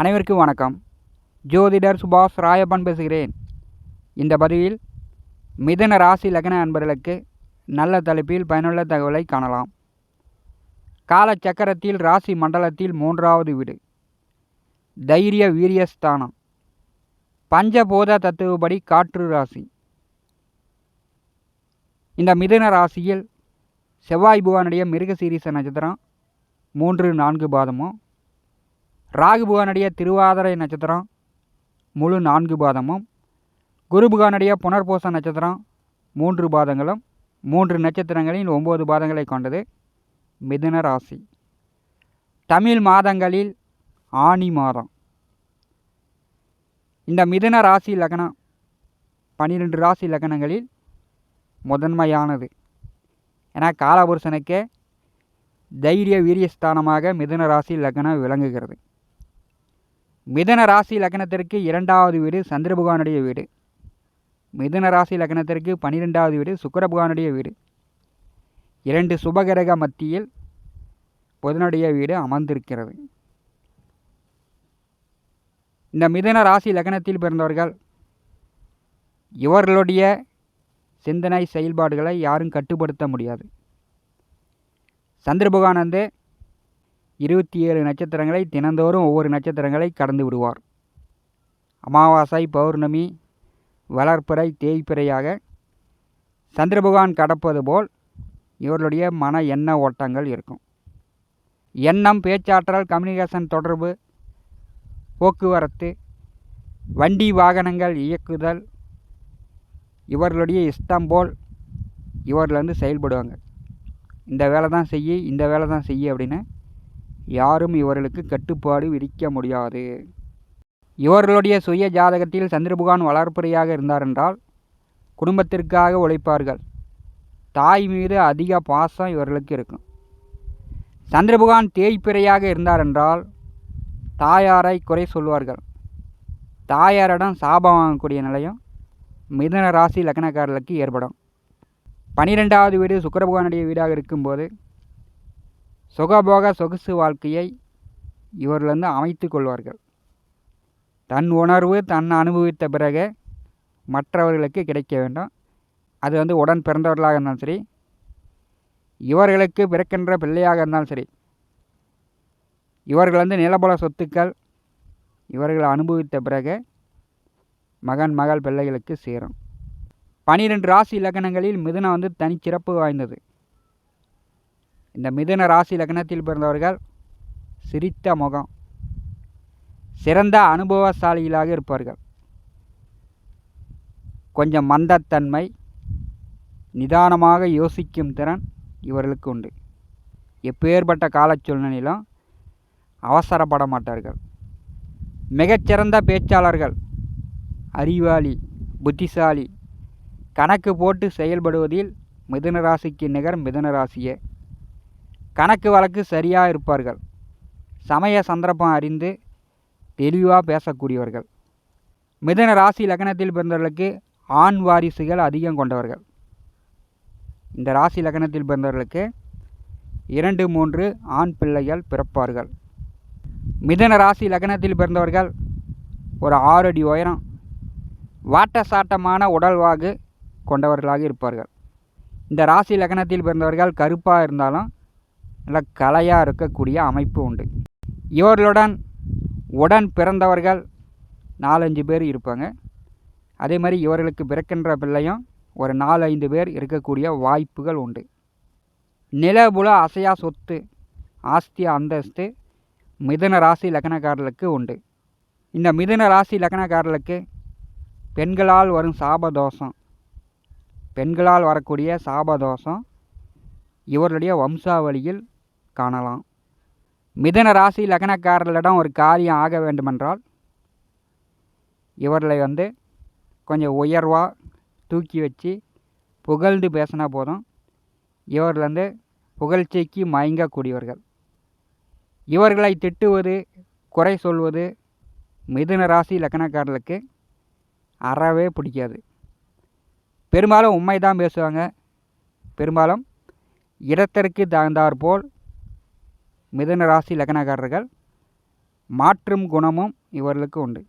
அனைவருக்கும் வணக்கம். ஜோதிடர் சுபாஷ் ராயப்பன் பேசுகிறேன். இந்த பதிவில் மிதன ராசி லக்ன அன்பர்களுக்கு நல்ல தலைப்பில் பயனுள்ள தகவலை காணலாம். காலச்சக்கரத்தில் ராசி மண்டலத்தில் மூன்றாவது வீடு. தைரிய வீரியஸ்தானம். பஞ்சபோத தத்துவப்படி காற்று ராசி. இந்த மிதுன ராசியில் செவ்வாய் புவானுடைய மிருகசீரிச நட்சத்திரம் மூன்று நான்கு பாதமும் ராகு புகானுடைய திருவாதிரை நட்சத்திரம் முழு நான்கு பாதமும். குரு புகானுடைய புனர்பூச நட்சத்திரம் மூன்று பாதங்களும். மூன்று நட்சத்திரங்களில் ஒம்பது பாதங்களை கொண்டது மிதுன ராசி. தமிழ் மாதங்களில் ஆனி மாதம். இந்த மிதுன ராசி லக்னம் பன்னிரெண்டு ராசி லக்னங்களில் முதன்மையானது. ஏன்னா காலபுருஷனுக்கே தைரிய வீரியஸ்தானமாக மிதுன ராசி லக்னம் விளங்குகிறது. மிதன ராசி லக்னத்திற்கு இரண்டாவது வீடு சந்திர பகவானுடைய வீடு. மிதுன ராசி லக்னத்திற்கு பன்னிரெண்டாவது வீடு சுக்கர பகவானுடைய வீடு. இரண்டு சுபகிரக மத்தியில் புதனுடைய வீடு அமர்ந்திருக்கிறது. இந்த மிதன ராசி லக்னத்தில் பிறந்தவர்கள் இவர்களுடைய சிந்தனை செயல்பாடுகளை யாரும் கட்டுப்படுத்த முடியாது. சந்திர பகவான் வந்து இருபத்தி ஏழு நட்சத்திரங்களை தினந்தோறும் ஒவ்வொரு நட்சத்திரங்களை கடந்து விடுவார். அமாவாசை பௌர்ணமி வளர்ப்பிறை தேய்ப்பிறையாக சந்திரபகவான் கடப்பது போல் இவர்களுடைய மன எண்ண ஓட்டங்கள் இருக்கும். எண்ணம் பேச்சாற்றல் கம்யூனிகேஷன் தொடர்பு போக்குவரத்து வண்டி வாகனங்கள் இயக்குதல் இவர்களுடைய இஷ்டம் போல் இவர்கள் வந்து செயல்படுவாங்க. இந்த வேலை தான் செய்ய இந்த வேலை தான் செய்ய அப்படின்னு யாரும் இவர்களுக்கு கட்டுப்பாடு விதிக்க முடியாது. இவர்களுடைய சுய ஜாதகத்தில் சந்திரபுகான் வளர்ப்புறையாக இருந்தார் என்றால் குடும்பத்திற்காக உழைப்பார்கள். தாய் மீது அதிக பாசம் இவர்களுக்கு இருக்கும். சந்திரபுகான் தேய்ப்பிறையாக இருந்தார் என்றால் தாயாரை குறை சொல்வார்கள். தாயாரிடம் சாபம் வாங்கக்கூடிய நிலையம் மிதன ராசி லக்னக்காரர்களுக்கு ஏற்படும். பனிரெண்டாவது வீடு சுக்கரபகவானுடைய வீடாக இருக்கும்போது சுகபோக சொகுசு வாழ்க்கையை இவர்கள் வந்து அமைத்து கொள்வார்கள். தன் உணர்வு தன் அனுபவித்த பிறகு மற்றவர்களுக்கு கிடைக்க வேண்டும். அது வந்து உடன் பிறந்தவர்களாக இருந்தாலும் சரி இவர்களுக்கு பிறக்கின்ற பிள்ளையாக இருந்தாலும் சரி இவர்கள் வந்து நிலபல சொத்துக்கள் இவர்கள் அனுபவித்த பிறகு மகன் மகள் பிள்ளைகளுக்கு சேரும். பனிரெண்டு ராசி லக்னங்களில் மிதுனம் வந்து தனிச்சிறப்பு வாய்ந்தது. இந்த மிதுன ராசி லக்னத்தில் பிறந்தவர்கள் சிரித்த முகம் சிறந்த அனுபவசாலிகளாக இருப்பார்கள். கொஞ்சம் மந்தத்தன்மை நிதானமாக யோசிக்கும் திறன் இவர்களுக்கு உண்டு. எப்பேற்பட்ட கால சூழ்நிலையிலும் அவசரப்பட மாட்டார்கள். மிகச்சிறந்த பேச்சாளர்கள் அறிவாளி புத்திசாலி கணக்கு போட்டு செயல்படுவதில் மிதுன ராசிக்கு நிகர் மிதுன ராசியே. கணக்கு வழக்கு சரியாக இருப்பார்கள். சமய சந்தர்ப்பம் அறிந்து தெளிவாக பேசக்கூடியவர்கள். மிதுன ராசி லக்னத்தில் பிறந்தவர்களுக்கு ஆண் வாரிசுகள் அதிகம் கொண்டவர்கள். இந்த ராசி லக்னத்தில் பிறந்தவர்களுக்கு இரண்டு மூன்று ஆண் பிள்ளைகள் பிறப்பார்கள். மிதன ராசி லக்னத்தில் பிறந்தவர்கள் ஒரு ஆறு அடி உயரம் வாட்ட சாட்டமான உடல்வாகு கொண்டவர்களாக இருப்பார்கள். இந்த ராசி லக்னத்தில் பிறந்தவர்கள் கருப்பாக இருந்தாலும் நல்ல கலையாக இருக்கக்கூடிய அமைப்பு உண்டு. இவர்களுடன் உடன் பிறந்தவர்கள் நாலஞ்சு பேர் இருப்பாங்க. அதே மாதிரி இவர்களுக்கு பிறக்கின்ற பிள்ளையும் ஒரு நாலு ஐந்து பேர் இருக்கக்கூடிய வாய்ப்புகள் உண்டு. நிலபுல அசையா சொத்து ஆஸ்தி அந்தஸ்து மிதன ராசி லக்னக்காரர்களுக்கு உண்டு. இந்த மிதன ராசி லக்னக்காரர்களுக்கு பெண்களால் வரும் சாபதோஷம் பெண்களால் வரக்கூடிய சாபதோஷம் இவர்களுடைய வம்சாவளியில் காணலாம். மிதன ராசி லக்னக்காரர்களிடம் ஒரு காரியம் ஆக வேண்டுமென்றால் இவர்களை வந்து கொஞ்சம் உயர்வாக தூக்கி வச்சு புகழ்ந்து பேசினா போதும். இவர்கள் வந்து புகழ்ச்சிக்கு மயங்கக்கூடியவர்கள். இவர்களை திட்டுவது குறை சொல்வது மிதுன ராசி லக்னக்காரர்களுக்கு அறவே பிடிக்காது. பெரும்பாலும் உண்மை தான் பேசுவாங்க. பெரும்பாலும் இடத்திற்கு தகுந்தாற்போல் மிதுன ராசி லக்னக்காரர்கள் மாற்றும் குணமும் இவர்களுக்கு உண்டு.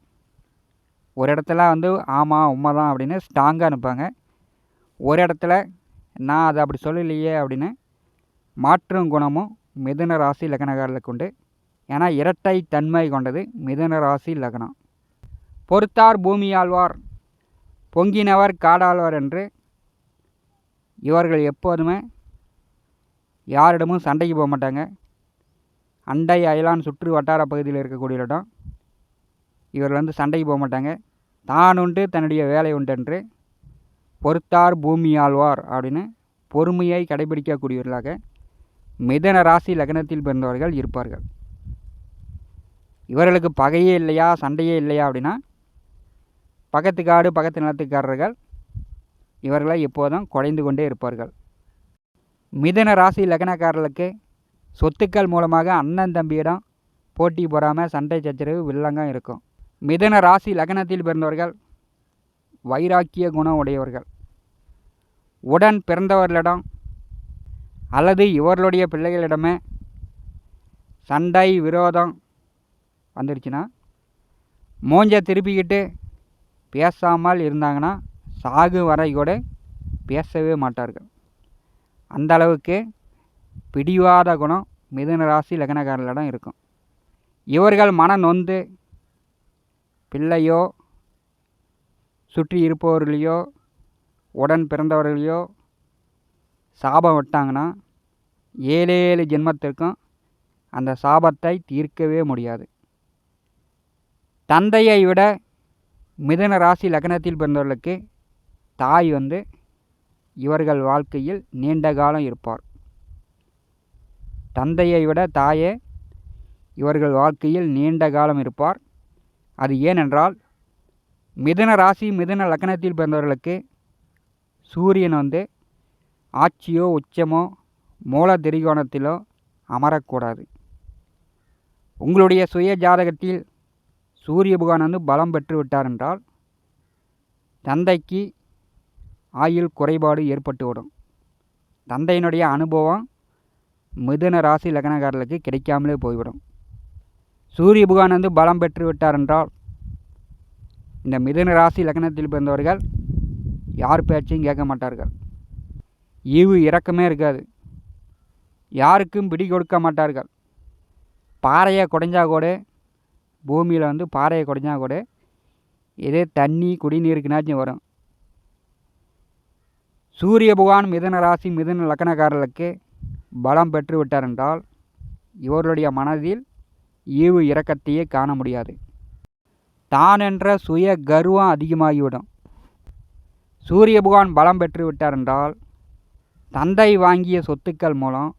ஒரு இடத்துல வந்து ஆமாம் உண்மை தான் அப்படின்னு ஸ்ட்ராங்காக அனுப்பாங்க ஒரு இடத்துல நான் அதை அப்படி சொல்லலையே அப்படின்னு மாற்றும் குணமும் மிதுன ராசி லக்னக்காரர்களுக்கு உண்டு. ஏன்னா இரட்டை தன்மை கொண்டது மிதுன ராசி லக்னம். பொறுத்தார் பூமியாழ்வார் பொங்கினவர் காடாழ்வார் என்று இவர்கள் எப்போதுமே யாரிடமும் சண்டைக்கு போக மாட்டாங்க. அண்டை அயலான் சுற்று வட்டார பகுதியில் இருக்கக்கூடிய இடம் இவர்கள் வந்து சண்டைக்கு போக மாட்டாங்க. தான் உண்டு தன்னுடைய வேலை உண்டென்று பொறுத்தார் பூமி ஆழ்வார் அப்படின்னு பொறுமையை கடைபிடிக்கக்கூடியவர்களாக மிதன ராசி லக்னத்தில் பிறந்தவர்கள் இருப்பார்கள். இவர்களுக்கு பகையே இல்லையா சண்டையே இல்லையா அப்படின்னா பக்கத்து காடு பக்கத்து நிலத்துக்காரர்கள் இவர்களை எப்போதும் குறைந்து கொண்டே இருப்பார்கள். மிதன ராசி லக்னக்காரர்களுக்கு சொத்துக்கள் மூலமாக அண்ணன் தம்பியிடம் போட்டி போடாமல் சண்டை சச்சரவு வில்லங்கம் இருக்கும். மிதன ராசி லக்னத்தில் பிறந்தவர்கள் வைராக்கிய குணம் உடையவர்கள். உடன் பிறந்தவர்களிடம் அல்லது இவர்களுடைய பிள்ளைகளிடமே சண்டை விரோதம் வந்துருச்சுன்னா மூஞ்ச திருப்பிக்கிட்டு பேசாமல் இருந்தாங்கன்னா சாகு வரை கூட பேசவே மாட்டார்கள். அந்த அளவுக்கு பிடிவாத குணம் மிதுன ராசி லக்னக்காரர்களிடம் இருக்கும். இவர்கள் மன நொந்து பிள்ளையோ சுற்றி இருப்பவர்களையோ உடன் பிறந்தவர்களையோ சாபம் விட்டாங்கன்னா ஏழேழு ஜென்மத்திற்கும் அந்த சாபத்தை தீர்க்கவே முடியாது. தந்தையை விட மிதுன ராசி லக்னத்தில் பிறந்தவர்களுக்கு தாய் வந்து இவர்கள் வாழ்க்கையில் நீண்ட காலம் இருப்பார். தந்தையை விட தாயே இவர்கள் வாழ்க்கையில் நீண்ட காலம் இருப்பார். அது ஏனென்றால் மிதுன ராசி மிதுன லக்னத்தில் பிறந்தவர்களுக்கு சூரியன் வந்து ஆட்சியோ உச்சமோ மூல திரிகோணத்திலோ அமரக்கூடாது. உங்களுடைய சுய ஜாதகத்தில் சூரிய புகான் வந்து பலம் பெற்று விட்டார் என்றால் தந்தைக்கு ஆயுள் குறைபாடு ஏற்பட்டுவிடும். தந்தையினுடைய அனுபவம் மிதுன ராசி லக்னக்காரர்களுக்கு கிடைக்காமலே போய்விடும். சூரிய புகான் வந்து பலம் பெற்று விட்டார் என்றால் இந்த மிதுன ராசி லக்னத்தில் பிறந்தவர்கள் யார் பேச்சையும் கேட்க மாட்டார்கள். ஈவு இறக்கமே இருக்காது. யாருக்கும் பிடி கொடுக்க மாட்டார்கள். பாறையை குடைஞ்சா கூட பூமியில் வந்து பாறையை குடைஞ்சா கூட இதே தண்ணி குடிநீருக்குனாச்சும் வரும். சூரிய பகவான் மிதன ராசி மிதன லக்கணக்காரர்களுக்கு பலம் பெற்றுவிட்டார் என்றால் இவருடைய மனதில் ஈவு இரக்கத்தையே காண முடியாது. தான் என்ற சுய கர்வம் அதிகமாகிவிடும். சூரிய பகவான் பலம் பெற்று விட்டாரென்றால் தந்தை வாங்கிய சொத்துக்கள் மூலம்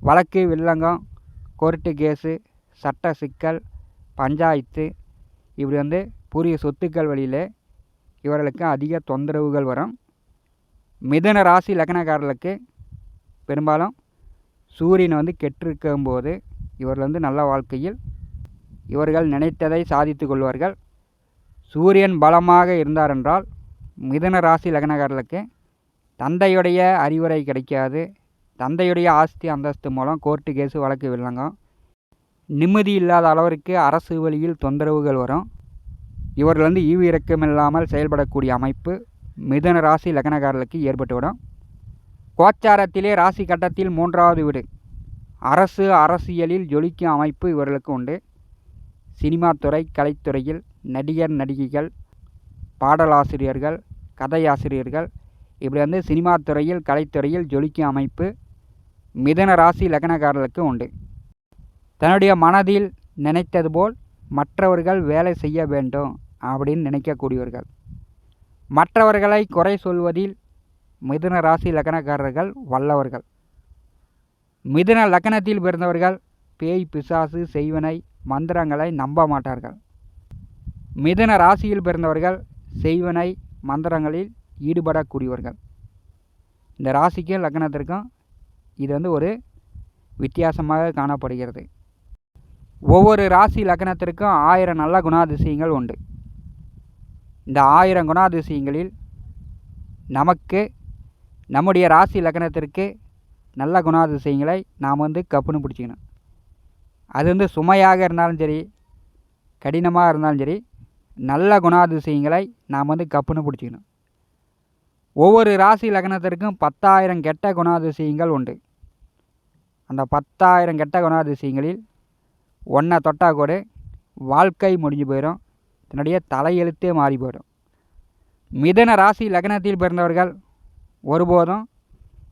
வழக்கு வில்லங்கம் கோர்ட்டு கேஸு சட்ட சிக்கல் பஞ்சாயத்து இப்படி வந்து புரிய சொத்துக்கள் வழியில் இவர்களுக்கு அதிக தொந்தரவுகள் வரும். மிதன ராசி லக்னக்காரர்களுக்கு பெரும்பாலும் சூரியன் வந்து கெட்டிருக்கும்போது இவர்கள் வந்து நல்ல வாழ்க்கையில் இவர்கள் நினைத்ததை சாதித்து கொள்வார்கள். சூரியன் பலமாக இருந்தார் என்றால் மிதன ராசி லக்னகாரர்களுக்கு தந்தையுடைய அறிவுரை கிடைக்காது. தந்தையுடைய ஆஸ்தி அந்தஸ்து மூலம் கோர்ட்டு கேஸு வழக்கு வில்லங்கம் நிம்மதி இல்லாத அளவிற்கு அரசு வழியில் தொந்தரவுகள் வரும். இவர்கள் வந்து ஈவு இறக்கமில்லாமல் செயல்படக்கூடிய அமைப்பு மிதன ராசி லக்னகாரர்களுக்கு ஏற்பட்டுவிடும். கோச்சாரத்திலே ராசி கட்டத்தில் மூன்றாவது வீடு. அரசு அரசியலில் ஜொலிக்கும் அமைப்பு இவர்களுக்கு உண்டு. சினிமா துறை கலைத்துறையில் நடிகர் நடிகைகள் பாடலாசிரியர்கள் கதையாசிரியர்கள் இப்படி வந்து சினிமா துறையில் கலைத்துறையில் ஜொலிக்கும் அமைப்பு மிதன ராசி லக்னக்காரர்களுக்கு உண்டு. தன்னுடைய மனதில் நினைத்தது போல் மற்றவர்கள் வேலை செய்ய வேண்டும் அப்படின்னு நினைக்கக்கூடியவர்கள். மற்றவர்களை குறை சொல்வதில் மிதுன ராசி லக்னக்காரர்கள் வல்லவர்கள். மிதுன லக்னத்தில் பிறந்தவர்கள் பேய் பிசாசு செய்வனை மந்திரங்களை நம்ப மாட்டார்கள். மிதுன ராசியில் பிறந்தவர்கள் செய்வனை மந்திரங்களில் ஈடுபடக்கூடியவர்கள். இந்த ராசிக்கும் லக்னத்திற்கும் இது வந்து ஒரு வித்தியாசமாக காணப்படுகிறது. ஒவ்வொரு ராசி லக்னத்திற்கும் ஆயிரம் நல்ல குணாதிசயங்கள் உண்டு. இந்த ஆயிரம் குணாதிசயங்களில் நமக்கு நம்முடைய ராசி லக்னத்திற்கு நல்ல குணாதிசயங்களை நாம் வந்து கப்புன்னு பிடிச்சிக்கணும். அது வந்து சுமையாக இருந்தாலும் சரி கடினமாக இருந்தாலும் சரி நல்ல குணாதிசயங்களை நாம் வந்து கப்புன்னு பிடிச்சிக்கணும். ஒவ்வொரு ராசி லக்னத்திற்கும் பத்தாயிரம் கெட்ட குணாதிசயங்கள் உண்டு. அந்த பத்தாயிரம் கெட்ட குணாதிசயங்களில் ஒன்றை தொட்டால் கூட வாழ்க்கை முடிஞ்சு போயிடும். தன்னுடைய தலையெழுத்தே மாறி போயிடும். மிதன ராசி லக்னத்தில் பிறந்தவர்கள் ஒருபோதும்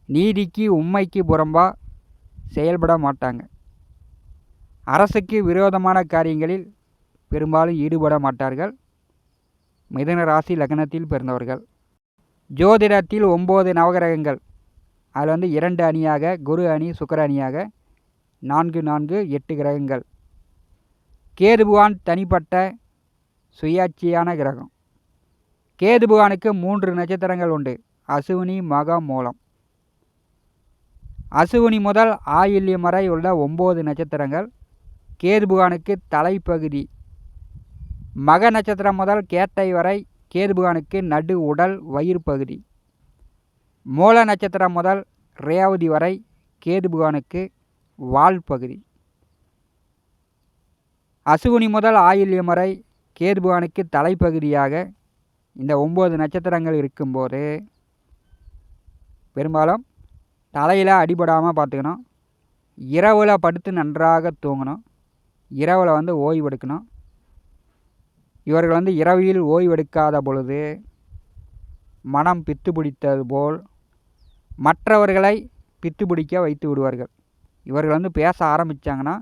நீதிக்கு உண்மைக்கு புறம்பாக செயல்பட மாட்டாங்க. அரசுக்கு விரோதமான காரியங்களில் பெரும்பாலும் ஈடுபட மாட்டார்கள். மிதன ராசி லக்னத்தில் பிறந்தவர்கள். ஜோதிடத்தில் ஒம்பது நவகிரகங்கள். அதில் வந்து இரண்டு அணியாக குரு அணி சுக்கர அணியாக நான்கு நான்கு எட்டு கிரகங்கள். கேதுபுவான் தனிப்பட்ட சுயாட்சியான கிரகம். கேதுபுவானுக்கு மூன்று நட்சத்திரங்கள் உண்டு. அசுவினி மகம் மூலம் அசுவினி முதல் ஆயில்யம் வரை உள்ள ஒம்பது நட்சத்திரங்கள் கேதுபுகானுக்கு தலைப்பகுதி. மக நட்சத்திரம் முதல் கேட்டை வரை கேதுபுகானுக்கு நடு உடல் வயிறு பகுதி. மூல நட்சத்திரம் முதல் ரேவதி வரை கேதுபுகானுக்கு வால் பகுதி. அசுவினி முதல் ஆயில்யம் வரை கேதுபுகானுக்கு தலைப்பகுதியாக இந்த ஒம்பது நட்சத்திரங்கள் இருக்கும்போது பெரும்பாலும் தலையில் அடிபடாமல் பார்த்துக்கணும். இரவில் படுத்து நன்றாக தூங்கணும். இரவில் வந்து ஓய்வெடுக்கணும் இவர்கள் வந்து இரவில் ஓய்வெடுக்காத பொழுது மனம் பித்து பிடித்தது போல் மற்றவர்களை பித்து பிடிக்க வைத்து விடுவார்கள். இவர்கள் வந்து பேச ஆரம்பித்தாங்கன்னா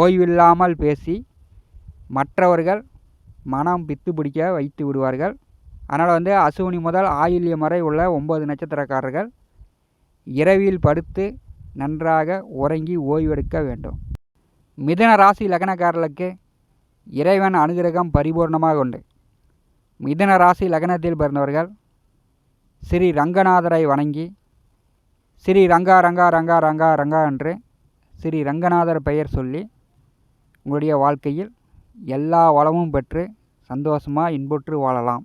ஓய்வில்லாமல் பேசி மற்றவர்கள் மனம் பித்து பிடிக்க வைத்து விடுவார்கள். அதனால் வந்து அசுவினி முதல் ஆயில்யம் வரை உள்ள ஒம்பது நட்சத்திரக்காரர்கள் இரவில் படுத்து நன்றாக உறங்கி ஓய்வெடுக்க வேண்டும். மிதன ராசி லக்னக்காரர்களுக்கு இறைவன் அனுகிரகம் பரிபூர்ணமாக உண்டு. மிதன ராசி லக்னத்தில் பிறந்தவர்கள் ஸ்ரீ ரங்கநாதரை வணங்கி ஸ்ரீ ரங்கா ரங்கா ரங்கா ரங்கா ரங்கா என்று ஸ்ரீ ரங்கநாதர் பெயர் சொல்லி உங்களுடைய வாழ்க்கையில் எல்லா வளமும் பெற்று சந்தோஷமாக இன்புற்று வாழலாம்.